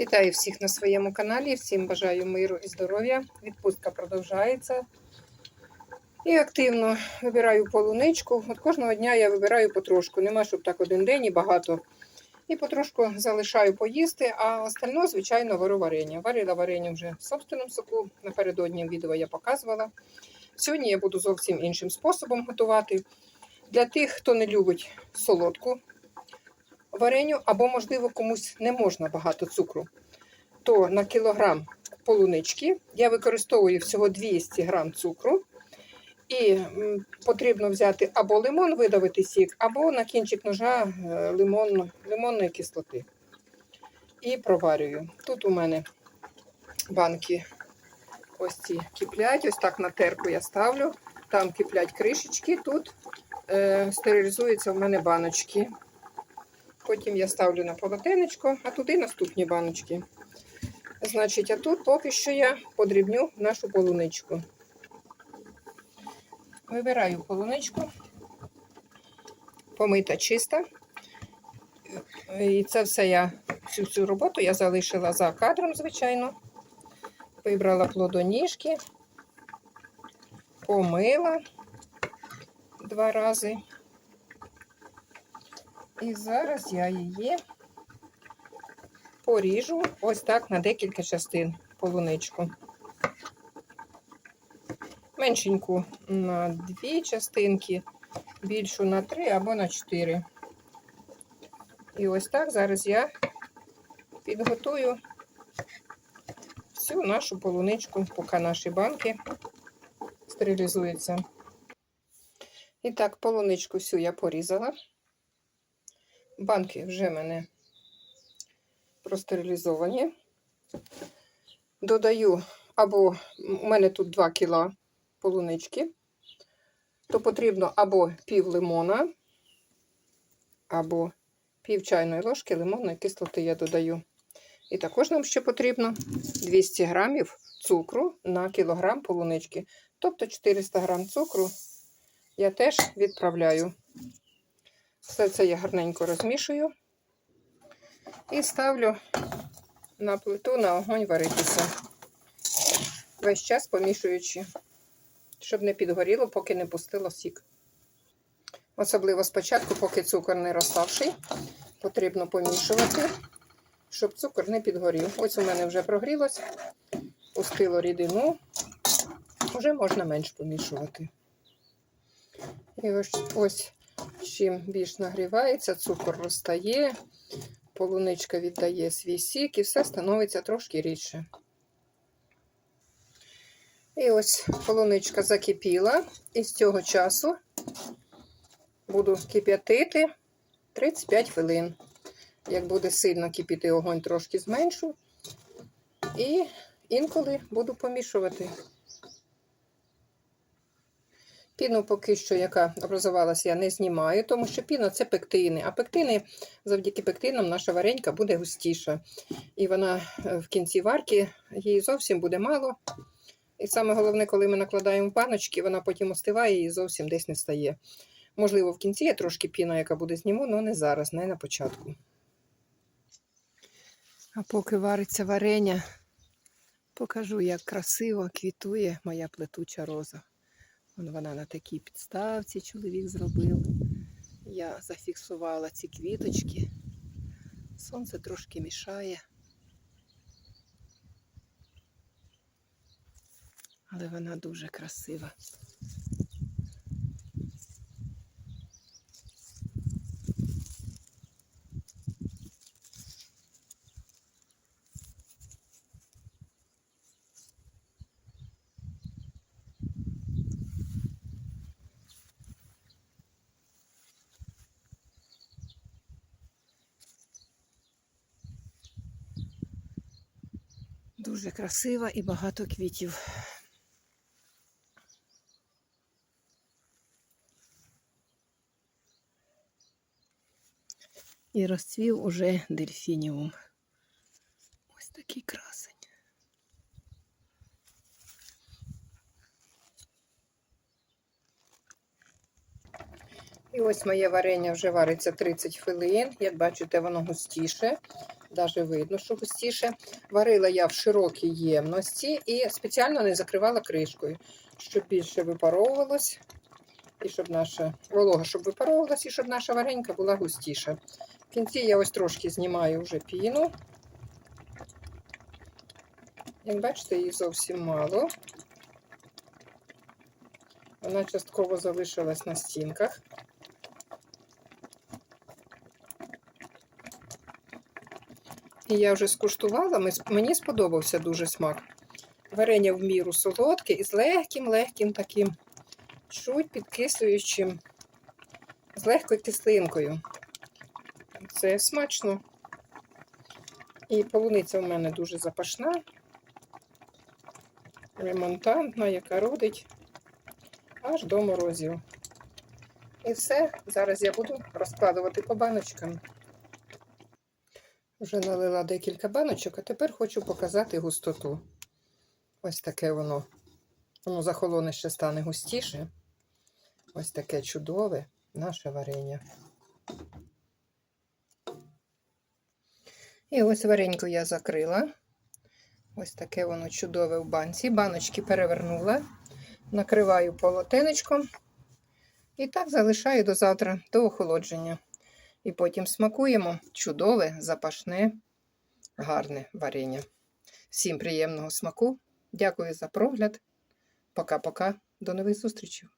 Вітаю всіх на своєму каналі. Всім бажаю миру і здоров'я. Відпустка продовжується. І активно вибираю полуничку. От кожного дня я вибираю потрошку. Нема, щоб так один день і багато. І потрошку залишаю поїсти, а остальне, звичайно, варю варення. Варила варення вже в собственному соку. Напередодні відео я показувала. Сьогодні я буду зовсім іншим способом готувати. Для тих, хто не любить солодку вареню, або, можливо, комусь не можна багато цукру, то на кілограм полунички я використовую всього 200 грам цукру. І потрібно взяти або лимон, видавити сік, або на кінчик ножа е, лимон, лимонної кислоти. І проварюю. Тут у мене банки ось ці киплять, ось так на терку я ставлю. Там киплять кришечки, тут е, стерилізуються в мене баночки. Потім я ставлю на полотенечко, а туди наступні баночки. Значить, а тут поки що я подрібню нашу полуничку. Вибираю полуничку, помита чиста. І це все я всю цю роботу я залишила за кадром, звичайно. Вибрала плодоніжки, помила два рази. І зараз я її поріжу ось так на декілька частин полуничку. Меншеньку на дві частинки, більшу на три або на чотири. І ось так зараз я підготую всю нашу полуничку, поки наші банки стерилізуються. І так, полуничку всю я порізала. Банки вже в мене простерилізовані. Додаю, або у мене тут 2 кіла полунички, то потрібно або пів лимона, або пів чайної ложки лимонної кислоти я додаю. І також нам ще потрібно 200 грамів цукру на кілограм полунички. Тобто 400 грам цукру я теж відправляю. Все це я гарненько розмішую і ставлю на плиту на огонь варитися. Весь час помішуючи, щоб не підгоріло, поки не пустило сік. Особливо спочатку, поки цукор не розставший, потрібно помішувати, щоб цукор не підгорів. Ось у мене вже прогрілось, пустило рідину, вже можна менш помішувати. І ось ось чим більш нагрівається, цукор розтає, полуничка віддає свій сік і все становиться трошки рідше. І ось полуничка закипіла, і з цього часу буду кип'ятити 35 хвилин. Як буде сильно кипіти огонь, трошки зменшу. І інколи буду помішувати. Піну поки що, яка образувалася, я не знімаю, тому що піна це пектини. А пектини, завдяки пектинам, наша варенька буде густіша. І вона е, в кінці варки її зовсім буде мало. І саме головне, коли ми накладаємо в баночки, вона потім остиває і зовсім десь не стає. Можливо, в кінці є трошки піна, яка буде зніму, але не зараз, не на початку. А поки вариться варення, покажу, як красиво квітує моя плетуча роза. Вон вона на такій підставці чоловік зробив. Я зафіксувала ці квіточки. Сонце трошки мішає. Але вона дуже красива. Дуже красива і багато квітів. І розцвів уже дельфініум. Ось такий красень. І ось моє варення вже вариться 30 хвилин. Як бачите, воно густіше. Даже видно, що густіше. Варила я в широкій ємності і спеціально не закривала кришкою, щоб більше випаровувалось, і щоб наша волога щоб випаровувалась, і щоб наша варенька була густіша. В кінці я ось трошки знімаю вже піну. Як бачите, її зовсім мало. Вона частково залишилась на стінках. Я вже скуштувала, мені сподобався дуже смак. Варення в міру солодке і з легким-легким таким, чуть підкислюючим, з легкою кислинкою. Це смачно. І полуниця в мене дуже запашна, ремонтантна, яка родить аж до морозів. І все. Зараз я буду розкладувати по баночкам. Вже налила декілька баночок, а тепер хочу показати густоту. Ось таке воно. Воно захолоне ще стане густіше. Ось таке чудове наше варення. І ось вареньку я закрила. Ось таке воно чудове в банці. Баночки перевернула, накриваю полотенечком. І так залишаю до завтра, до охолодження. І потім смакуємо чудове, запашне, гарне варення. Всім приємного смаку. Дякую за прогляд. Пока-пока. До нових зустрічей.